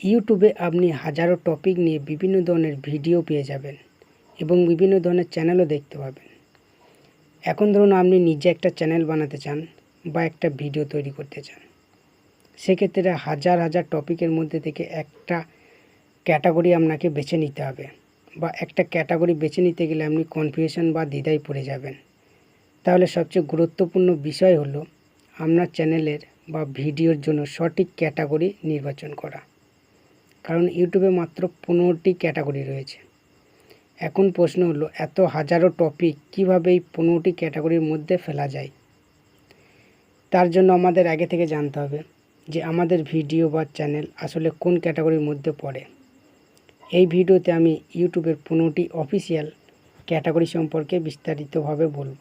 ইউটিউবে আপনি হাজারো টপিক নিয়ে বিভিন্ন ধরনের ভিডিও পেয়ে যাবেন এবং বিভিন্ন ধরনের চ্যানেলও দেখতে পাবেন। এখন ধরুন আপনি নিজে একটা চ্যানেল বানাতে চান বা একটা ভিডিও তৈরি করতে চান। সেক্ষেত্রে হাজার হাজার টপিকের মধ্যে থেকে একটা ক্যাটাগরি আপনাকে বেছে নিতে হবে বা একটা ক্যাটাগরি বেছে নিতে গেলে আপনি কনফিউশন বা দ্বিধায় পড়ে যাবেন। তাহলে সবচেয়ে গুরুত্বপূর্ণ বিষয় হলো আপনার চ্যানেলের বা ভিডিওর জন্য সঠিক ক্যাটাগরি নির্বাচন করা। কারণ ইউটিউবে মাত্র পনেরোটি ক্যাটাগরি রয়েছে। এখন প্রশ্ন হলো, এত হাজারো টপিক কীভাবে এই পনেরোটি ক্যাটাগরির মধ্যে ফেলা যায়? তার জন্য আমাদের আগে থেকে জানতে হবে যে আমাদের ভিডিও বা চ্যানেল আসলে কোন ক্যাটাগরির মধ্যে পড়ে। এই ভিডিওতে আমি ইউটিউবের পনেরোটি অফিসিয়াল ক্যাটাগরি সম্পর্কে বিস্তারিতভাবে বলব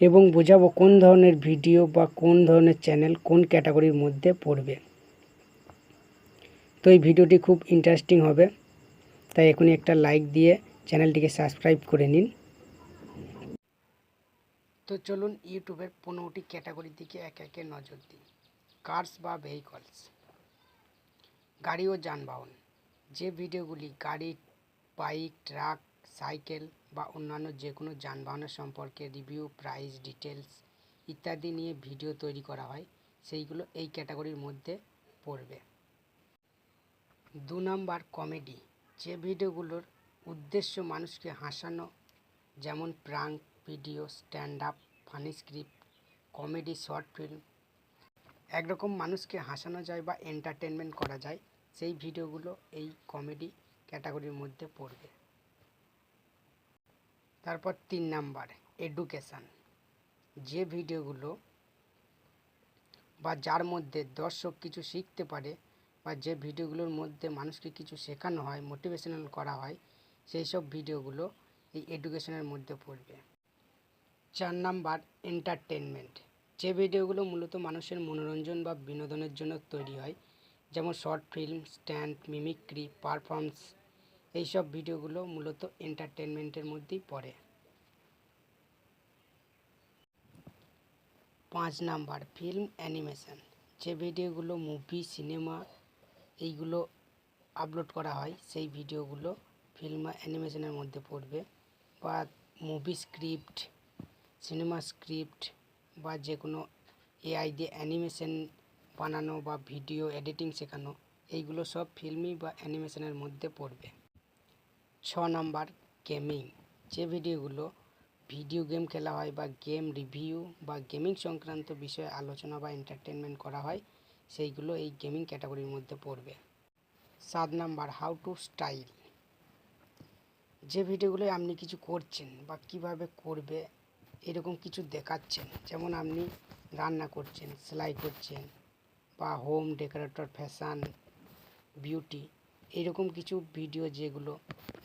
এবং বোঝাবো কোন ধরনের ভিডিও বা কোন ধরনের চ্যানেল কোন ক্যাটাগরির মধ্যে পড়বে। তো এই ভিডিওটি খুব ইন্টারেস্টিং হবে। তাই এখনই একটা লাইক দিয়ে চ্যানেলটিকে সাবস্ক্রাইব করে নিন। তো চলুন ইউটিউবের পনেরোটি ক্যাটাগরির দিকে এক একে নজর দিই। কার্স বা ভেহিকলস গাড়ি ও যানবাহন। যে ভিডিওগুলি গাড়ি বাইক ট্রাক সাইকেল বা অন্যান্য যে কোনো যানবাহনের সম্পর্কে রিভিউ প্রাইস ডিটেলস ইত্যাদি নিয়ে ভিডিও তৈরি করা হয়, সেইগুলো এই ক্যাটাগরির মধ্যে পড়বে। দু নাম্বার কমেডি। যে ভিডিওগুলোর উদ্দেশ্য মানুষকে হাসানো, যেমন prank video stand up funny script, comedy, short film. একরকম মানুষকে হাসানো যায় বা এন্টারটেনমেন্ট করা যায়, সেই ভিডিওগুলো এই কমেডি ক্যাটাগরির মধ্যে পড়বে। তারপর তিন নাম্বার, এডুকেশান। যে ভিডিওগুলো বা যার মধ্যে দর্শক কিছু শিখতে পারে বা যে ভিডিওগুলোর মধ্যে মানুষকে কিছু শেখানো হয় মোটিভেশনাল করা হয়, সেই সব ভিডিওগুলো এই এডুকেশনের মধ্যে পড়বে। চার নাম্বার এন্টারটেনমেন্ট যে ভিডিওগুলো মূলত মানুষের মনোরঞ্জন বা বিনোদনের জন্য তৈরি হয়, যেমন short film stand mimicry performs এইসব ভিডিওগুলো মূলত এন্টারটেনমেন্টের মধ্যেই পড়ে। পাঁচ নাম্বার ফিল্ম অ্যানিমেশন যে ভিডিওগুলো মুভি সিনেমা এইগুলো আপলোড করা হয়, সেই ভিডিওগুলো ফিল্ম অ্যানিমেশনের মধ্যে পড়বে বা মুভি স্ক্রিপ্ট সিনেমা স্ক্রিপ্ট বা যে কোনো এআই দিয়ে অ্যানিমেশন বানানো বা ভিডিও এডিটিং শেখানো, এইগুলো সব ফিল্মি বা অ্যানিমেশনের মধ্যে পড়বে। ছ নাম্বার গেমিং যে ভিডিওগুলো ভিডিও গেম খেলা হয় বা গেম রিভিউ বা গেমিং সংক্রান্ত বিষয়ে আলোচনা বা এন্টারটেনমেন্ট করা হয় সেইগুলো এই গেমিং ক্যাটাগরির মধ্যে পড়বে। সাত নাম্বার হাউ টু স্টাইল যে ভিডিওগুলো আপনি কিছু করছেন বা কীভাবে করবে, এরকম কিছু দেখাচ্ছেন। যেমন আপনি রান্না করছেন, সেলাই করছেন বা হোম ডেকোরেটর ফ্যাশান বিউটি এরকম কিছু ভিডিও যেগুলো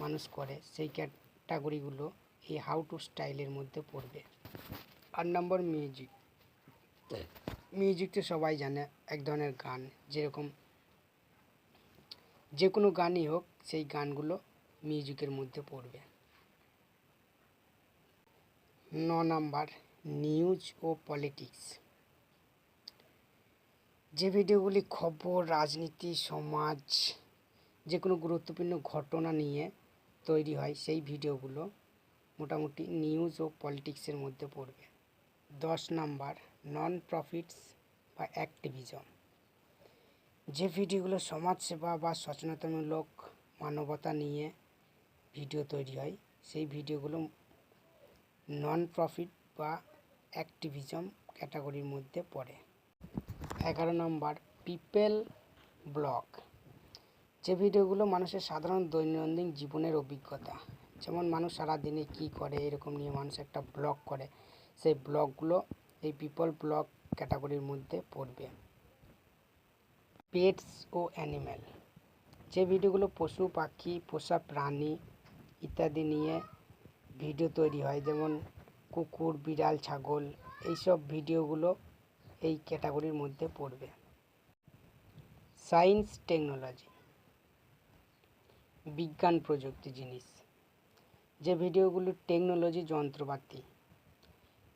মানুষ করে, সেই ক্যাটাগরিগুলো এই হাউ টু স্টাইলের মধ্যে পড়বে। আট নম্বর মিউজিক মিউজিক তো সবাই জানে, এক ধরনের গান। যেরকম যে কোনো গানই হোক, সেই গানগুলো মিউজিকের মধ্যে পড়বে। ন নাম্বার, নিউজ ও পলিটিক্স। যে ভিডিওগুলি খবর, রাজনীতি, সমাজ যে কোনো গুরুত্বপূর্ণ ঘটনা নিয়ে তৈরি হয়, সেই ভিডিওগুলো মোটামুটি নিউজ ও পলিটিক্সের মধ্যে পড়বে। দশ নাম্বার নন প্রফিটস বা অ্যাক্টিভিজম যে ভিডিওগুলো সমাজসেবা বা সচেতনতামূলক মানবতা নিয়ে ভিডিও তৈরি হয়, সেই ভিডিওগুলো নন প্রফিট বা অ্যাক্টিভিজম ক্যাটাগরির মধ্যে পড়ে। এগারো নম্বর পিপল ব্লগ যে ভিডিওগুলো মানুষের সাধারণ দৈনন্দিন জীবনের অভিজ্ঞতা, যেমন মানুষ সারাদিনে কী করে, এরকম নিয়ে মানুষ একটা ব্লগ করে। সেই ব্লগগুলো এই পিপল ব্লগ ক্যাটাগরির মধ্যে পড়বে। পেটস ও অ্যানিম্যাল যে ভিডিওগুলো পশু, পাখি, পোষা প্রাণী ইত্যাদি নিয়ে ভিডিও তৈরি হয়, যেমন কুকুর, বিড়াল, ছাগল, এইসব ভিডিওগুলো এই ক্যাটাগরির মধ্যে পড়বে। সায়েন্স টেকনোলজি বিজ্ঞান প্রযুক্তি জিনিস। যে ভিডিওগুলো টেকনোলজি যন্ত্রপাতি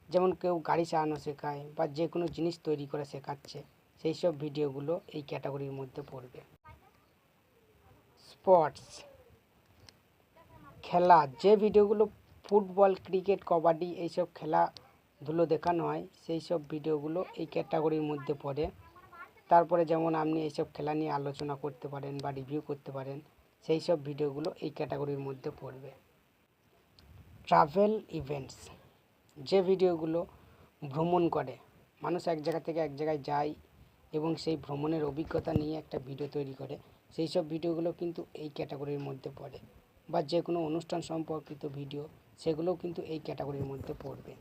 যেমন কেউ গাড়ি চালানো শেখায় বা যে কোনো জিনিস তৈরি করে শেখাচ্ছে, সেই সব ভিডিওগুলো এই ক্যাটাগরির মধ্যে পড়বে। স্পোর্টস। খেলা। যে ভিডিওগুলো ফুটবল, ক্রিকেট, কবাডি এইসব খেলাধুলো দেখানো হয়, সেই সব ভিডিওগুলো এই ক্যাটাগরির মধ্যে পড়ে। তারপরে যেমন আপনি এইসব খেলা নিয়ে আলোচনা করতে পারেন বা রিভিউ করতে পারেন, সেই সব ভিডিওগুলো এই ক্যাটাগরির মধ্যে পড়বে। Travel events. যে ভিডিওগুলো ভ্রমণ করে, মানুষ এক জায়গা থেকে এক জায়গায় যায় এবং সেই ভ্রমণের অভিজ্ঞতা নিয়ে একটা ভিডিও তৈরি করে, সেই সব ভিডিওগুলো কিন্তু এই ক্যাটাগরির মধ্যে পড়ে বা যে কোনো অনুষ্ঠান সম্পর্কিত ভিডিও, সেগুলোও কিন্তু এই ক্যাটাগরির মধ্যে পড়বে।